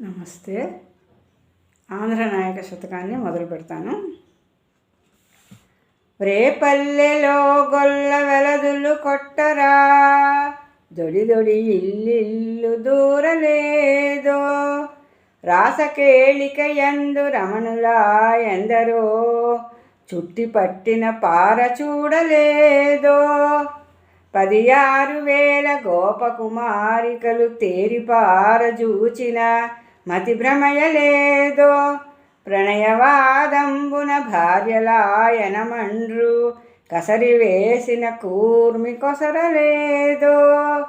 నమస్తే. ఆంధ్ర నాయక శతకాన్ని మొదలు పెడతాను. రేపల్లెలో గొల్ల వెలదులు కొట్టరా దొడి దొడి ఇల్లిల్లు దూరలేదో రాసకేళిక ఎందు రమణులా ఎందరో చుట్టి పట్టిన పార చూడలేదో పది ఆరు వేల గోపకుమారికలు తేరిపార చూచిన మతిభ్రమయలేదో ప్రణయవాదంబున భార్యలాయనమండ్రు కసరి వేసిన కూర్మి కొసరలేదో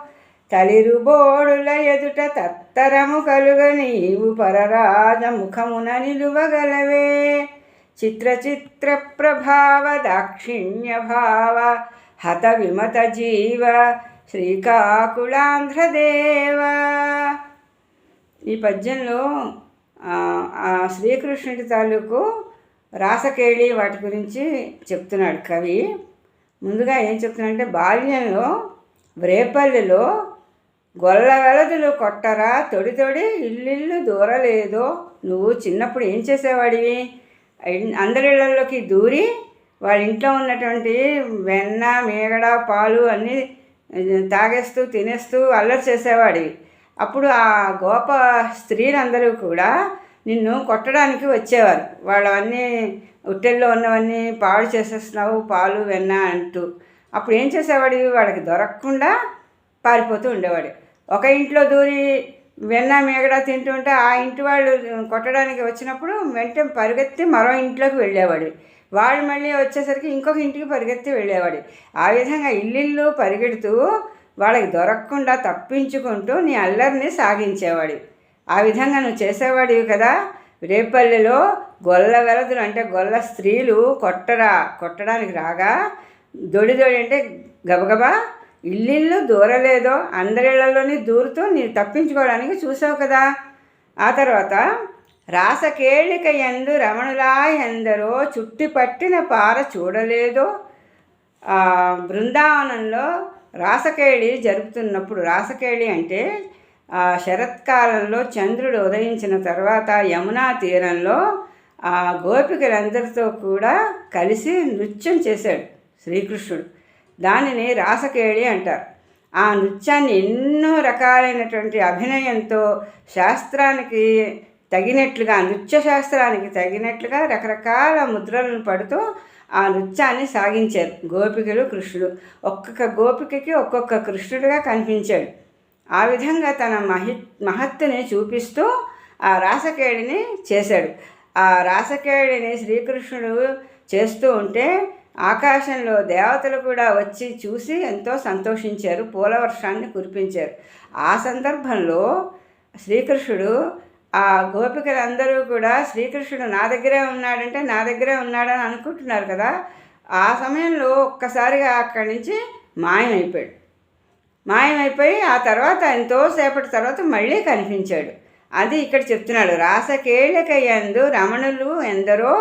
తలిరు బోడుల ఎదుట తత్తరము కలుగ నీవు పరరాజ ముఖమున నిలువగలవే. చిత్ర చిత్ర ప్రభావ దాక్షిణ్య భావ హత విమత జీవ శ్రీకాకుళాంధ్రదేవ. ఈ పద్యంలో ఆ, శ్రీకృష్ణుడి తాలూకు రాసకేళి వాటి గురించి చెప్తున్నాడు కవి. ముందుగా ఏం చెప్తున్నాడంటే బాల్యంలో వ్రేపల్లిలో గొల్ల వెలదులు కొట్టరా తొడి తొడి ఇల్లిల్లు దూరలేదో నువ్వు చిన్నప్పుడు ఏం చేసేవాడివి? అందరిళ్ళల్లోకి దూరి వాళ్ళ ఇంట్లో ఉన్నటువంటి వెన్న మేగడ పాలు అన్నీ తాగేస్తూ తినేస్తూ అల్లరి చేసేవాడివి. అప్పుడు ఆ గోప స్త్రీలందరూ కూడా నిన్ను కొట్టడానికి వచ్చేవారు. వాళ్ళవన్నీ ఉట్టెల్లో ఉన్నవన్నీ పాడు చేసేస్తున్నావు పాలు వెన్న అంటూ. అప్పుడు ఏం చేసేవాడివి వాళ్ళకి దొరకకుండా పారిపోతూ ఉండేవాడు. ఒక ఇంట్లో దూరి వెన్న మేగడ తింటుంటే ఆ ఇంటి వాళ్ళు కొట్టడానికి వచ్చినప్పుడు వెంటనే పరిగెత్తి మరో ఇంట్లోకి వెళ్ళేవాడు. వాళ్ళు మళ్ళీ వచ్చేసరికి ఇంకొక ఇంటికి పరిగెత్తి వెళ్ళేవాడు. ఆ విధంగా ఇల్లు పరిగెడుతూ వాళ్ళకి దొరకకుండా తప్పించుకుంటూ నీ అల్లరిని సాగించేవాడు ఆ విధంగా నువ్వు చేసేవాడివి కదా. రేపల్లెలో గొల్ల వెలదులు అంటే గొల్ల స్త్రీలు కొట్టరా కొట్టడానికి రాగా దొడి దొడి అంటే గబగబా ఇల్లిల్లు దూరలేదో అందరిళ్ళలోని దూరుతూ నీవు తప్పించుకోవడానికి చూసావు కదా. ఆ తర్వాత రాసకేళిక ఎందు రమణులా ఎందరో చుట్టి పట్టిన పార చూడలేదో బృందావనంలో రాసకేళి జరుపుతున్నప్పుడు రాసకేళి అంటే ఆ, శరత్కాలంలో చంద్రుడు ఉదయించిన తర్వాత యమునా తీరంలో ఆ గోపికలందరితో కూడా కలిసి నృత్యం చేశాడు శ్రీకృష్ణుడు. దానిని రాసకేళి అంటారు. ఆ నృత్యాన్ని ఎన్నో రకాలైనటువంటి అభినయంతో శాస్త్రానికి తగినట్లుగా నృత్య శాస్త్రానికి తగినట్లుగా రకరకాల ముద్రలను పడుతూ ఆ నృత్యాన్ని సాగించారు. గోపికలు కృష్ణుడు. ఒక్కొక్క గోపికకి ఒక్కొక్క కృష్ణుడిగా కనిపించాడు. ఆ విధంగా తన మహి మహత్తుని చూపిస్తూ ఆ రాసకేడిని చేశాడు. ఆ రాసకేడిని శ్రీకృష్ణుడు చేస్తూ ఉంటే ఆకాశంలో దేవతలు కూడా వచ్చి చూసి ఎంతో సంతోషించారు. పూల వర్షాన్ని కురిపించారు. ఆ సందర్భంలో శ్రీకృష్ణుడు ఆ గోపికలందరూ కూడా శ్రీకృష్ణుడు నా దగ్గరే ఉన్నాడంటే నా దగ్గరే ఉన్నాడని అనుకుంటున్నారు కదా ఆ సమయంలో ఒక్కసారిగా అక్కడి నుంచి మాయమైపోయాడు. మాయమైపోయి ఆ తర్వాత ఎంతోసేపటి తర్వాత మళ్ళీ కనిపించాడు. అది ఇక్కడ చెప్తున్నాడు రాసకేళికయందు రమణులు ఎందరో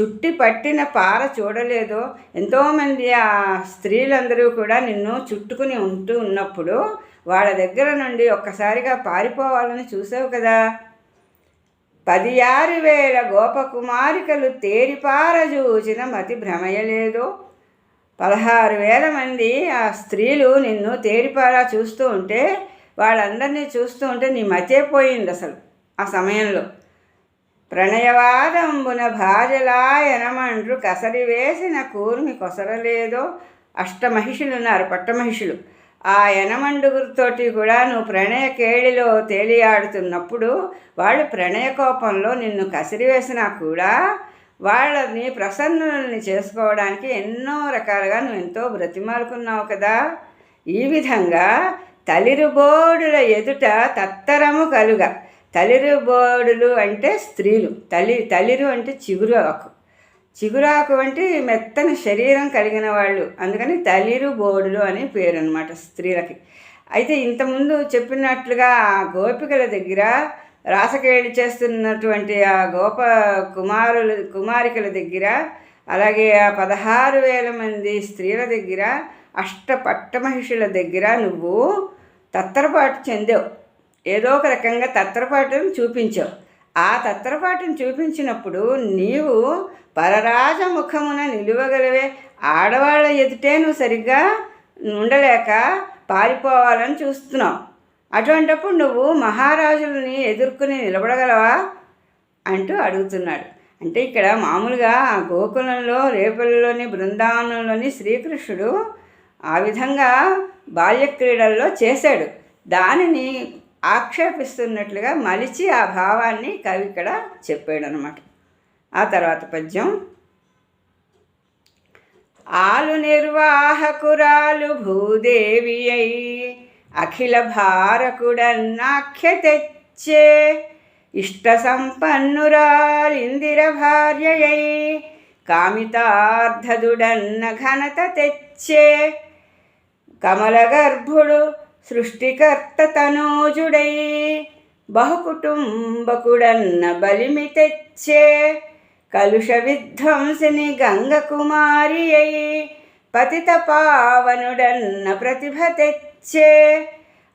చుట్టి పట్టిన పార చూడలేదో. ఎంతోమంది ఆ స్త్రీలందరూ కూడా నిన్ను చుట్టుకుని ఉంటూ ఉన్నప్పుడు వాళ్ళ దగ్గర నుండి ఒక్కసారిగా పారిపోవాలని చూసావు కదా. పది ఆరు వేల గోపకుమారికలు తేరిపారజూచిన మతి భ్రమయలేదో. పదహారు వేల మంది ఆ స్త్రీలు నిన్ను తేరిపారా చూస్తూ ఉంటే వాళ్ళందరినీ చూస్తూ ఉంటే నీ మతే పోయింది అసలు ఆ సమయంలో. ప్రణయవాదంబున భార్యలాయనమండ్రు కసరి వేసిన కూర్మి కొసరలేదో. అష్టమహిషులు ఉన్నారు పట్టమహిషులు. ఆ యనమండుగురితోటి కూడా నువ్వు ప్రణయ కేళిలో తేలియాడుతున్నప్పుడు వాళ్ళు ప్రణయ కోపంలో నిన్ను కసిరివేసినా కూడా వాళ్ళని ప్రసన్నుల్ని చేసుకోవడానికి ఎన్నో రకాలుగా నువ్వు ఎంతో బ్రతిమాలుకున్నావు కదా. ఈ విధంగా తలిరుబోడుల ఎదుట తత్తరము కలుగ. తలిరుబోడులు అంటే స్త్రీలు. తలి తలిరు అంటే చిగురాకు చిగురాకు వంటి మెత్తని శరీరం కలిగిన వాళ్ళు. అందుకని తలిరు బోడులు అనే పేరు అనమాట స్త్రీలకి. అయితే ఇంతకుముందు చెప్పినట్లుగా ఆ గోపికల దగ్గర రాసకేళి చేస్తున్నటువంటి ఆ గోప కుమారుల కుమారికల దగ్గర అలాగే ఆ పదహారు వేల మంది స్త్రీల దగ్గర అష్ట పట్టమహిషుల దగ్గర నువ్వు తత్తరపాటు చెందావు. ఏదో ఒక రకంగా తత్తరపాటును చూపించావు. ఆ తత్రపాటును చూపించినప్పుడు నీవు పరరాజ ముఖమున నిలువగలవే. ఆడవాళ్ళ ఎదుటే నువ్వు సరిగ్గా ఉండలేక పారిపోవాలని చూస్తున్నావు. అటువంటప్పుడు నువ్వు మహారాజులని ఎదుర్కొని నిలబడగలవా? అంటూ అడుగుతున్నాడు. అంటే ఇక్కడ మామూలుగా ఆ గోకులంలో రేపల్లోని బృందావనంలోని శ్రీకృష్ణుడు ఆ విధంగా బాల్యక్రీడల్లో చేశాడు. దానిని ఆక్షేపిస్తున్నట్లుగా మలిచి ఆ భావాన్ని కవి ఇక్కడ చెప్పాడు అనమాట ఆ తర్వాత పద్యం. ఆలు నిర్వాహకురాలు భూదేవి అయి అఖిల భారకుడన్నాఖ్య తెచ్చే ఇష్ట సంపన్నురాలిందిర భార్యయై కామితార్థదుడన్న ఘనత తెచ్చే కమలగర్భుడు సృష్టికర్త తనోజుడై బహుకుటుంబకుడన్న బలిమి తెచ్చే కలుష విధ్వంసిని గంగ కుమారి అయి పతిత పావనుడన్న ప్రతిభ తెచ్చే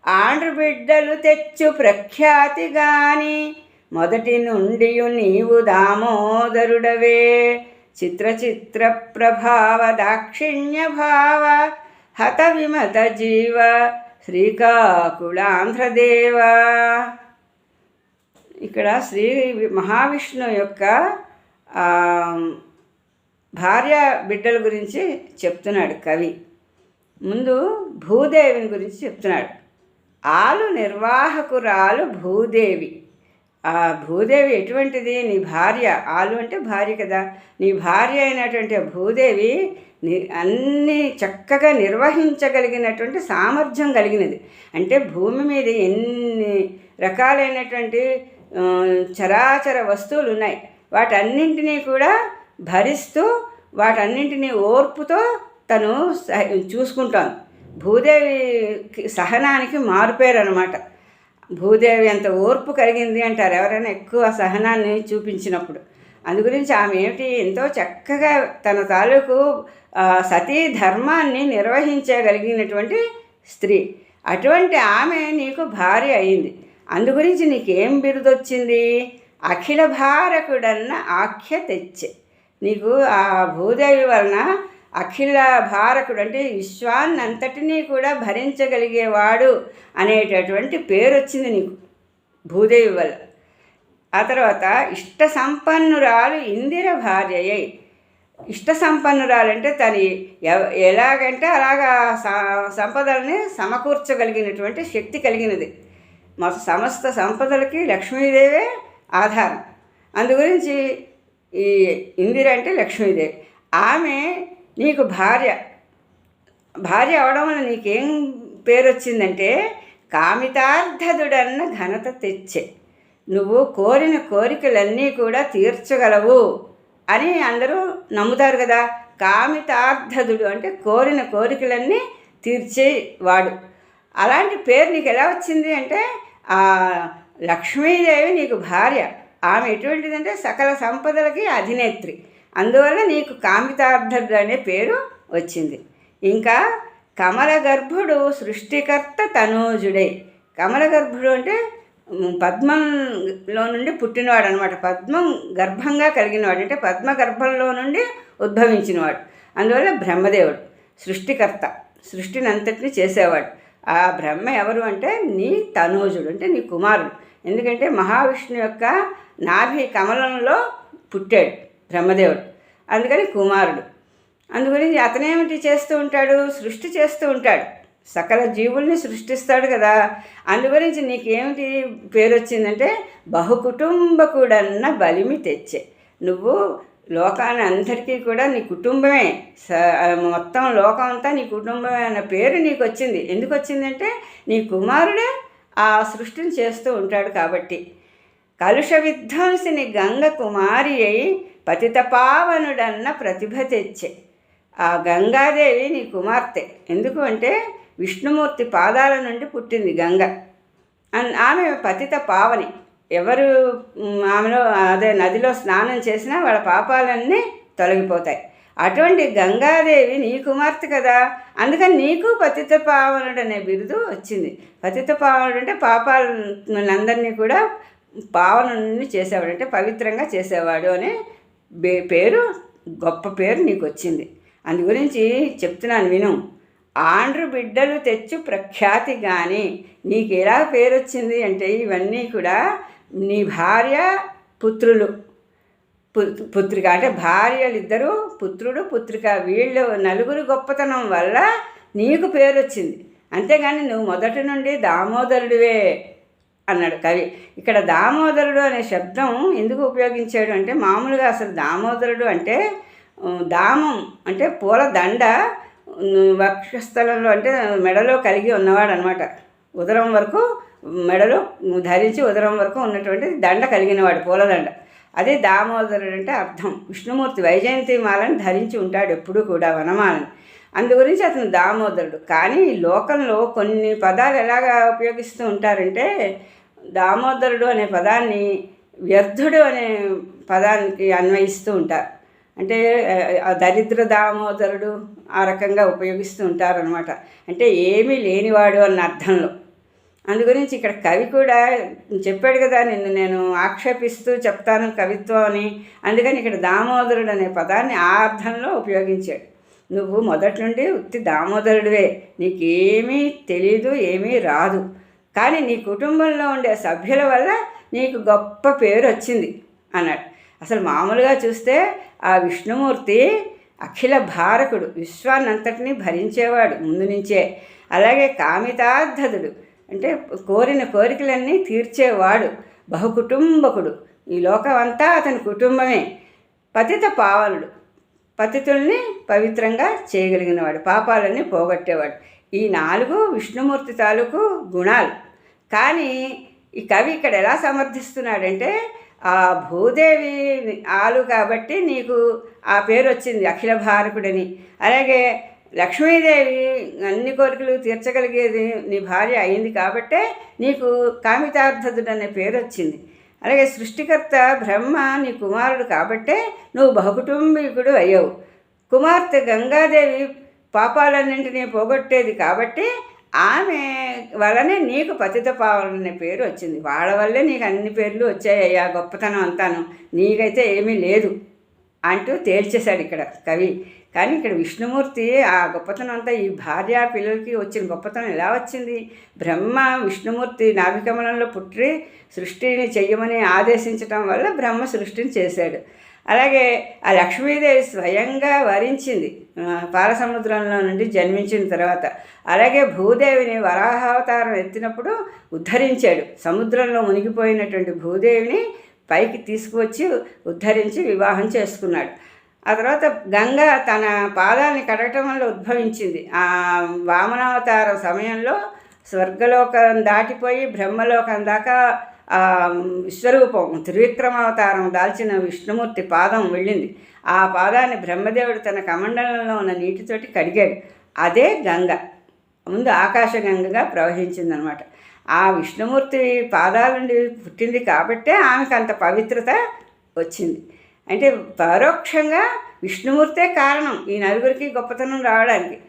ఆండ్రు బిడ్డలు తెచ్చు ప్రఖ్యాతి గాని మొదటి నుండి నీవు దామోదరుడవే. చిత్ర చిత్ర ప్రభావ దాక్షిణ్య భావ హత విమత జీవ శ్రీకాకుళాంధ్రదేవ. ఇక్కడ శ్రీ మహావిష్ణు యొక్క భార్య బిడ్డల గురించి చెప్తున్నాడు కవి. ముందు భూదేవిని గురించి చెప్తున్నాడు. ఆలు నిర్వాహకురాలు భూదేవి. ఆ భూదేవి ఎటువంటిది? నీ భార్య. ఆలు అంటే భార్య కదా. నీ భార్య అయినటువంటి భూదేవి అన్ని చక్కగా నిర్వహించగలిగినటువంటి సామర్థ్యం కలిగినది. అంటే భూమి మీద ఎన్ని రకాలైనటువంటి చరాచర వస్తువులు ఉన్నాయి. వాటన్నింటినీ కూడా భరిస్తూ వాటన్నింటినీ ఓర్పుతో తను సహ- చూసుకుంటాను. భూదేవి సహనానికి మారుపేరు అనమాట భూదేవి అంత ఓర్పు కలిగింది అంటారు ఎవరైనా ఎక్కువ సహనాన్ని చూపించినప్పుడు. అందు గురించి ఆమె ఏమిటి? ఎంతో చక్కగా తన తాలూకు సతీ ధర్మాన్ని నిర్వహించగలిగినటువంటి స్త్రీ. అటువంటి ఆమె నీకు భార్య అయింది. అందు గురించి నీకేం బిరుదొచ్చింది? అఖిల భారకుడన్న ఆఖ్య తెచ్చే. నీకు ఆ భూదేవి వలన అఖిల భారకుడు అంటే విశ్వాన్నంతటినీ కూడా భరించగలిగేవాడు అనేటటువంటి పేరు వచ్చింది నీకు. భూదేవి వల్ల. ఆ తర్వాత ఇష్ట సంపన్నురాలు ఇందిర భార్యయ్యి ఇష్ట సంపన్నురాలంటే తను ఎలాగంటే అలాగా సంపదల్ని సమకూర్చగలిగినటువంటి శక్తి కలిగినది. మా సమస్త సంపదలకి లక్ష్మీదేవే ఆధారం. అందు గురించి ఈ ఇందిర అంటే లక్ష్మీదేవి. ఆమె నీకు భార్య. భార్య అవడం వల్ల నీకేం పేరు వచ్చిందంటే కామితార్థదుడన్న ఘనత తెచ్చే. నువ్వు కోరిన కోరికలన్నీ కూడా తీర్చగలవు అని అందరూ నమ్ముతారు కదా. కామితార్థదుడు అంటే కోరిన కోరికలన్నీ తీర్చేవాడు. అలాంటి పేరు నీకు ఎలా వచ్చింది అంటే ఆ లక్ష్మీదేవి నీకు భార్య. ఆమె ఎటువంటిదంటే సకల సంపదలకి అధినేత్రి. అందువల్ల నీకు కామితార్థుడు అనే పేరు వచ్చింది. ఇంకా కమల గర్భుడు సృష్టికర్త తనూజుడే. కమల గర్భుడు అంటే పద్మంలో నుండి పుట్టినవాడు అనమాట పద్మం గర్భంగా కలిగినవాడు. అంటే పద్మ గర్భంలో నుండి ఉద్భవించినవాడు. అందువల్ల బ్రహ్మదేవుడు సృష్టికర్త సృష్టిని అంతటిని చేసేవాడు. ఆ బ్రహ్మ ఎవరు అంటే నీ తనూజుడు అంటే నీ కుమారుడు. ఎందుకంటే మహావిష్ణు యొక్క నాభి కమలంలో పుట్టాడు బ్రహ్మదేవుడు. అందుకని కుమారుడు. అందుగురించి అతనేమిటి చేస్తూ ఉంటాడు? సృష్టి చేస్తూ ఉంటాడు. సకల జీవుల్ని సృష్టిస్తాడు కదా. అందుగురించి నీకేమిటి పేరు వచ్చిందంటే బహుకుటుంబకుడన్న బలిమి తెచ్చే. నువ్వు లోకాన్ని అందరికీ కూడా నీ కుటుంబమే. స మొత్తం లోకం అంతా నీ కుటుంబమే అన్న పేరు నీకు వచ్చింది ఎందుకు వచ్చిందంటే నీ కుమారుడే ఆ సృష్టిని చేస్తూ ఉంటాడు కాబట్టి. కలుష విధ్వంసిని గంగ కుమారి అయి పతిత పావనుడన్న ప్రతిభ తెచ్చే. ఆ గంగాదేవి నీ కుమార్తె. ఎందుకు అంటే విష్ణుమూర్తి పాదాల నుండి పుట్టింది గంగ. అన్- ఆమె పతిత పావని. ఎవరు ఆమెలో అదే నదిలో స్నానం చేసినా వాళ్ళ పాపాలన్నీ తొలగిపోతాయి. అటువంటి గంగాదేవి నీ కుమార్తె కదా. అందుకని నీకు పతిత పావనుడు అనే బిరుదు వచ్చింది. పతిత పావనుడు అంటే పాపాలందరినీ కూడా పావనుని చేసేవాడు అంటే పవిత్రంగా చేసేవాడు అనే పేరు గొప్ప పేరు నీకు వచ్చింది అందు గురించి చెప్తున్నాను విను. ఆండ్రు బిడ్డలు తెచ్చు ప్రఖ్యాతి కానీ నీకు ఎలా పేరు వచ్చింది అంటే ఇవన్నీ కూడా నీ భార్య పుత్రులు. పుత్రిక అంటే భార్యలు ఇద్దరు పుత్రుడు పుత్రిక వీళ్ళు నలుగురు గొప్పతనం వల్ల నీకు పేరు వచ్చింది అంతేగాని నువ్వు మొదటి నుండి దామోదరుడివే అన్నాడు కవి. ఇక్కడ దామోదరుడు అనే శబ్దం ఎందుకు ఉపయోగించాడు అంటే మామూలుగా అసలు దామోదరుడు అంటే దామం అంటే పూల దండ వక్షస్థలంలో అంటే మెడలో కలిగి ఉన్నవాడు అనమాట ఉదరం వరకు మెడలో ధరించి ఉదరం వరకు ఉన్నటువంటి దండ కలిగినవాడు పూలదండ. అదే దామోదరుడు అంటే అర్థం. విష్ణుమూర్తి వైజయంతి మాలను ధరించి ఉంటాడు ఎప్పుడూ కూడా వనమాలని. అందు గురించి అతను దామోదరుడు. కానీ లోకంలో కొన్ని పదాలు ఎలాగా ఉపయోగిస్తూ ఉంటారంటే దామోదరుడు అనే పదాన్ని వ్యర్థుడు అనే పదానికి అన్వయిస్తూ ఉంటారు. అంటే దరిద్ర దామోదరుడు ఆ రకంగా ఉపయోగిస్తూ ఉంటారనమాట అంటే ఏమీ లేనివాడు అన్న అర్థంలో. అందు గురించి ఇక్కడ కవి కూడా చెప్పాడు కదా నిన్ను నేను ఆక్షేపిస్తూ చెప్తాను కవిత్వం అని. అందుకని ఇక్కడ దామోదరుడు అనే పదాన్ని ఆ అర్థంలో ఉపయోగించాడు. నువ్వు మొదటి నుండి ఉత్తి దామోదరుడివే. నీకేమీ తెలీదు ఏమీ రాదు. కానీ నీ కుటుంబంలో ఉండే సభ్యుల వల్ల నీకు గొప్ప పేరు వచ్చింది అన్నాడు. అసలు మామూలుగా చూస్తే ఆ విష్ణుమూర్తి అఖిల భారకుడు విశ్వాన్నంతటినీ భరించేవాడు ముందు నుంచే. అలాగే కామితార్థదుడు అంటే కోరిన కోరికలన్నీ తీర్చేవాడు బహుకుటుంబకుడు. ఈ లోకం అంతా అతని కుటుంబమే. పతిత పావనుడు పతితుల్ని పవిత్రంగా చేయగలిగినవాడు పాపాలన్నీ పోగొట్టేవాడు. ఈ నాలుగు విష్ణుమూర్తి తాలూకు గుణాలు. కానీ ఈ కవి ఇక్కడ ఎలా సమర్థిస్తున్నాడంటే ఆ భూదేవి ఆలు కాబట్టి నీకు ఆ పేరు వచ్చింది అఖిల భారకుడని అలాగే లక్ష్మీదేవి అన్ని కోరికలు తీర్చగలిగేది నీ భార్య అయింది కాబట్టే నీకు కామితార్థుడు అనే పేరు వచ్చింది. అలాగే సృష్టికర్త బ్రహ్మ నీ కుమారుడు కాబట్టే నువ్వు బహుకుటుంబీకుడు అయ్యావు. కుమార్తె గంగాదేవి పాపాలన్నింటినీ పోగొట్టేది కాబట్టి ఆమె వలనే నీకు పతిత పావన పేరు వచ్చింది. వాళ్ళ వల్లే నీకు అన్ని పేర్లు వచ్చాయ్యా గొప్పతనం అంతాను. నీకైతే ఏమీ లేదు అంటూ తేల్చేశాడు ఇక్కడ కవి. కానీ ఇక్కడ విష్ణుమూర్తి ఆ గొప్పతనం అంతా ఈ భార్య పిల్లలకి వచ్చిన గొప్పతనం ఎలా వచ్చింది? బ్రహ్మ విష్ణుమూర్తి నాభికమలంలో పుట్టి సృష్టిని చెయ్యమని ఆదేశించటం వల్ల బ్రహ్మ సృష్టిని చేశాడు. అలాగే ఆ లక్ష్మీదేవి స్వయంగా వరించింది. పాలసముద్రంలో నుండి జన్మించిన తర్వాత. అలాగే భూదేవిని వరాహావతారం ఎత్తినప్పుడు ఉద్ధరించాడు. సముద్రంలో మునిగిపోయినటువంటి భూదేవిని పైకి తీసుకువచ్చి ఉద్ధరించి వివాహం చేసుకున్నాడు. ఆ తర్వాత గంగ తన పాదాన్ని కడగటం వల్ల ఉద్భవించింది. ఆ వామనావతారం సమయంలో స్వర్గలోకం దాటిపోయి బ్రహ్మలోకం దాకా విశ్వరూపం త్రివిక్రమావతారం దాల్చిన విష్ణుమూర్తి పాదం వెళ్ళింది. ఆ పాదాన్ని బ్రహ్మదేవుడు తన కమండలంలో ఉన్న నీటితోటి కడిగాడు. అదే గంగ. ముందు ఆకాశగంగగా ప్రవహించిందనమాట. ఆ విష్ణుమూర్తి పాదాల నుండి పుట్టింది కాబట్టే ఆమెకు అంత పవిత్రత వచ్చింది. అంటే పరోక్షంగా విష్ణుమూర్తే కారణం ఈ నలుగురికి గొప్పతనం రావడానికి.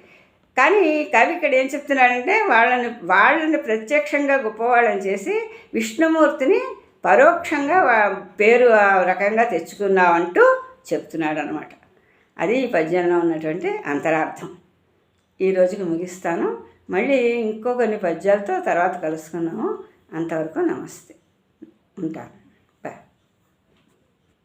కానీ కవి ఇక్కడ ఏం చెప్తున్నాడంటే వాళ్ళని వాళ్ళని ప్రత్యక్షంగా గొప్పవాళ్ళని చేసి విష్ణుమూర్తిని పరోక్షంగా పేరు ఆ రకంగా తెచ్చుకున్నామంటూ చెప్తున్నాడు అనమాట అది ఈ పద్యంలో ఉన్నటువంటి అంతరార్థం. ఈ రోజుకి ముగిస్తాను. మళ్ళీ ఇంకో కొన్ని పద్యాలతో తర్వాత కలుసుకున్నాము అంతవరకు నమస్తే. ఉంటాను.